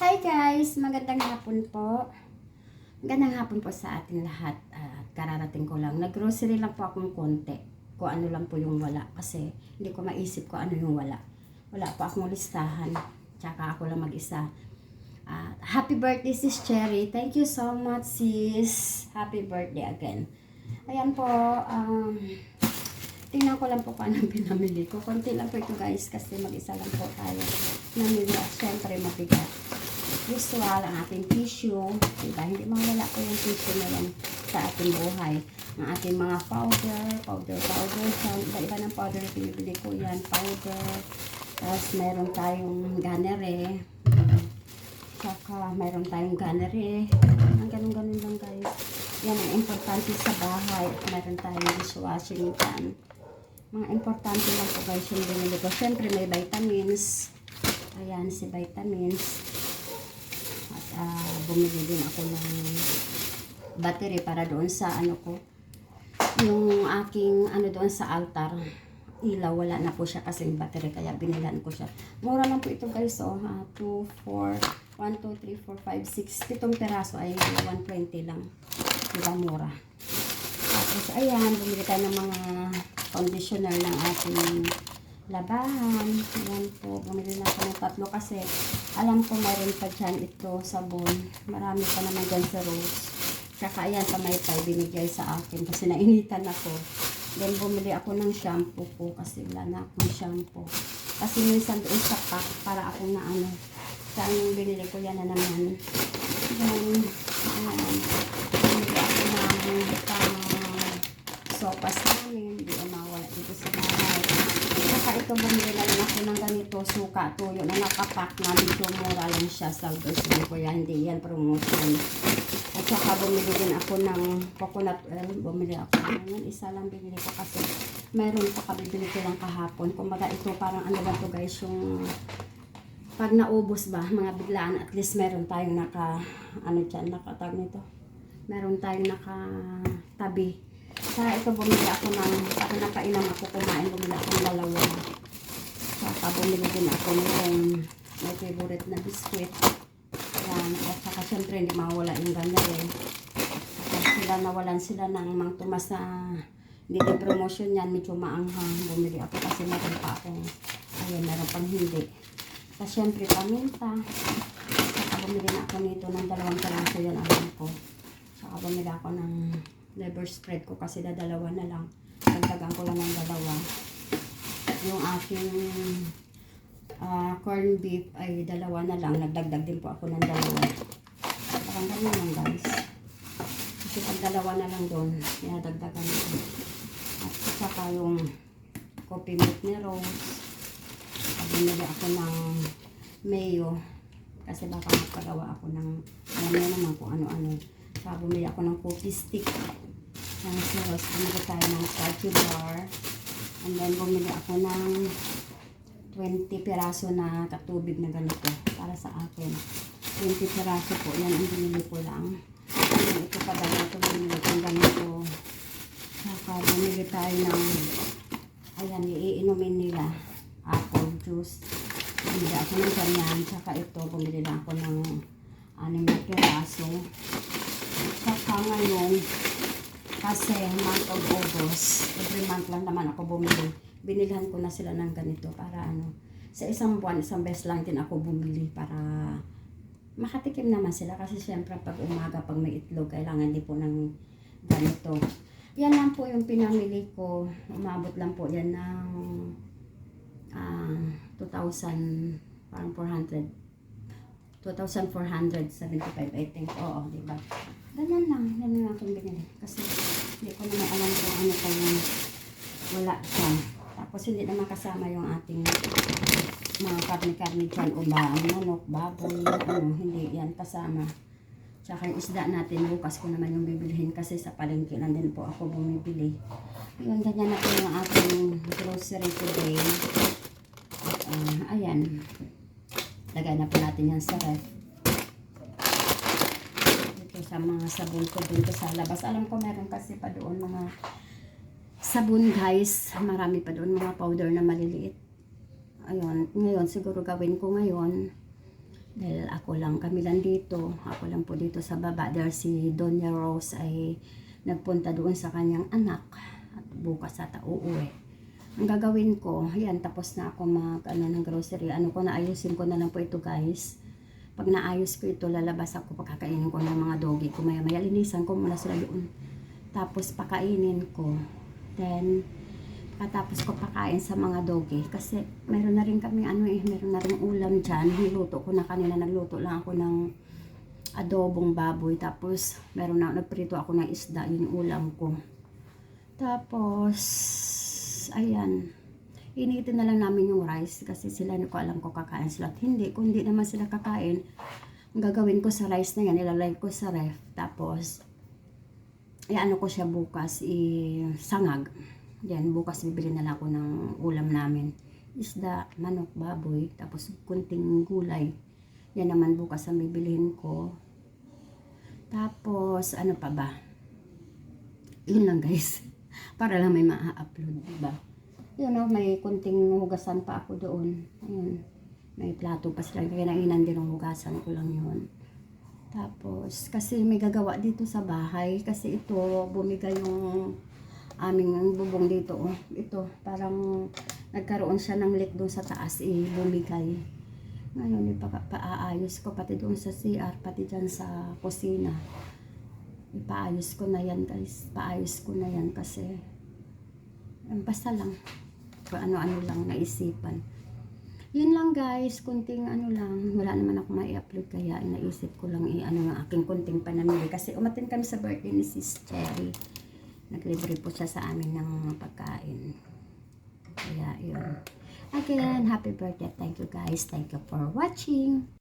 Hi guys! Magandang hapon po. Magandang hapon po sa ating lahat. At kararating ko lang. Nag-grocery lang po akong konti. Kung ano lang po yung wala. Kasi hindi ko maisip kung ano yung wala. Wala po akong listahan. Tsaka ako lang mag-isa. At happy birthday sis Cherry. Thank you so much sis. Happy birthday again. Ayan po. Um, tingnan ko lang po kung anong pinamili ko. Konti lang po ito guys kasi mag-isa lang po tayo. Namili at syempre mabigat usual ang ating tissue. Diba? Hindi mawala po yung tissue na yan sa ating buhay. Ang ating mga powder, powder, powder. So, iba-iba ng powder na pinibili ko yan. Powder. Tapos, mayroon tayong ganere. Saka, mayroon tayong ganere. Ang ganun-ganun lang guys. Yan ang importante sa bahay. Mayroon tayong dishwashing pan. Mga importante lang po guys yung binili ko. Siyempre, may vitamins. Ayan, si vitamins ah, bumili din ako ng battery para doon sa ano ko yung aking ano doon sa altar. Ilaw wala na po siya kasi battery kaya binilan ko siya. Mura lang po ito guys ha 2, 4 1, 2, 3, 4, 5, 6 pitong peraso ay 120 lang. Diba mura? Tapos ayan bumili tayo ng mga conditioner ng ating labahan. Ayan po, bumili na ako ng tatlo kasi alam ko mayroon pa dyan ito, sabon. Marami pa naman dyan sa rose. Tsaka ayan, pamaypay binigay sa akin kasi nainitan ako. Then bumili ako ng shampoo po kasi wala na akong shampoo. Kasi minsan doon sa pack para ako na ano. Saan yung binili ko yan na naman. Then, ayan, bumili ako ng pang sopas namin. Hindi ko mawala dito sa bahay. Saka ito bumili na lang ako ng ganito, suka, tuyo na nakapack na medyo mura lang siya sa grocery ko yan. Hindi yan promotion. At saka bumili din ako ng coconut oil. Bumili ako ng isa lang binili ko kasi mayroon pa kabibili ko lang kahapon. Kumbaga ito parang ano ba to guys yung pag naubos ba, mga biglaan, at least meron tayong naka, ano dyan, nakatag nito. Meron tayong nakatabi. Saka ito bumili ako ng, saka napainom ako kumain, bumili ako ng dalawa. Saka bumili din ako ng my favorite na biscuit. Yan. At saka syempre hindi mawala yung ganyan eh. At sila nawalan sila ng mang tumas na hindi din promotion yan, medyo maanghang. Bumili ako kasi meron pa akong, ayun, meron pang hindi. Tapos syempre paminta. Saka bumili na ako nito ng dalawang kalanso yan alam ko. Saka bumili ako ng liver spread ko kasi dadalawa na lang. Dagdagan ko lang ng dalawa. Yung aking ah, corn beef ay dalawa na lang. Nagdagdag din po ako ng dalawa. Parang ganun lang guys. Kasi pag dalawa na lang doon, dinadagdagan ko. At saka yung coffee milk ni Rose. Bumili ako ng mayo. Kasi baka magpagawa ako ng, alam niyo naman kung ano-ano. Saka bumili ako ng cookie stick. Ng si Rose. Bumili tayo ng bar. And then bumili ako ng 20 piraso na katubig na ganito para sa akin. 20 piraso po. Yan ang binili ko lang. And ito pa dala ito binili ko ganito. Saka bumili tayo ng ayan, iinumin nila apple juice. Bumili ako ng ganyan. Saka ito, bumili na ako ng anim na piraso. Saka ngayon, kasi month of August, every month lang naman ako bumili. Binilhan ko na sila ng ganito para ano, sa isang buwan, isang beses lang din ako bumili para makatikim naman sila kasi syempre pag umaga, pag may itlog, kailangan din po ng ganito. Yan lang po yung pinamili ko. Umabot lang po yan ng ah 2,000, parang 400. 2,475 I think. Oo, di ba? Ganyan lang. Yan lang akong binili. Kasi hindi ko naman alam kung ano pa yung wala siya. Tapos hindi naman kasama yung ating mga karni-karni dyan o ba, manok, baboy, ano, hindi yan kasama. Tsaka yung isda natin, bukas ko naman yung bibilihin kasi sa palengke lang din po ako bumibili. Yun, ganyan na po yung ating grocery today. At, ah, ayan. Lagay na po natin yan sa ref. Sa mga sabon ko dito sa labas. Alam ko meron kasi pa doon mga sabon guys. Marami pa doon mga powder na maliliit. Ayun. Ngayon siguro gawin ko ngayon Dahil ako lang, kami lang dito. Ako lang po dito sa baba. Dahil si Doña Rose ay nagpunta doon sa kanyang anak. At bukas ata uuwi. Ang gagawin ko, ayan, tapos na ako mag, ano, ng grocery. Ano ko, naayusin ko na lang po ito guys. Pag naayos ko ito, lalabas ako, pagkakainin ko ng mga doggy ko. Maya, maya, linisan ko muna sila doon. Tapos, pakainin ko. Then, Katapos ko pakain sa mga doggy kasi meron na rin kami ano eh, meron na rin ulam dyan. Niluto ko na kanina, nagluto lang ako ng adobong baboy. Tapos meron na, nagprito ako ng isda, yun ulam ko. Tapos, ayan, initin na lang namin yung rice kasi sila, hindi ko alam ko kakain sila. Hindi, kung hindi naman sila kakain, ang gagawin ko sa rice na yan, ilalagay ko sa ref. Tapos, ano ko siya bukas, i-sangag. Yan, bukas bibili na lang ako ng ulam namin. Isda, manok, baboy, tapos kunting gulay. Yan naman bukas ang bibilihin ko. Tapos, ano pa ba? Yun lang guys. Para lang may maa-upload, diba? Yun o, may kunting hugasan pa ako doon. Ayun. May plato pa sila. Kinainan din ng hugasan ko lang yun. Tapos, kasi may gagawa dito sa bahay. Kasi ito, bumigay yung aming bubong dito. Oh. Ito, parang nagkaroon siya ng leak doon sa taas. Eh, bumigay. Ngayon, ipa- paaayos ko pati doon sa CR, pati dyan sa kusina. Ipaayos ko na yan guys. Paayos ko na yan kasi eh, basta lang. Kung ano-ano lang naisipan. Yun lang guys, kunting ano lang, wala naman ako mai-upload kaya naisip ko lang i-ano ng aking kunting panamili kasi umatin kami sa birthday ni Sis Cherry. Naglibre po siya sa amin ng mga pagkain. Kaya yun. Again, happy birthday. Thank you guys. Thank you for watching.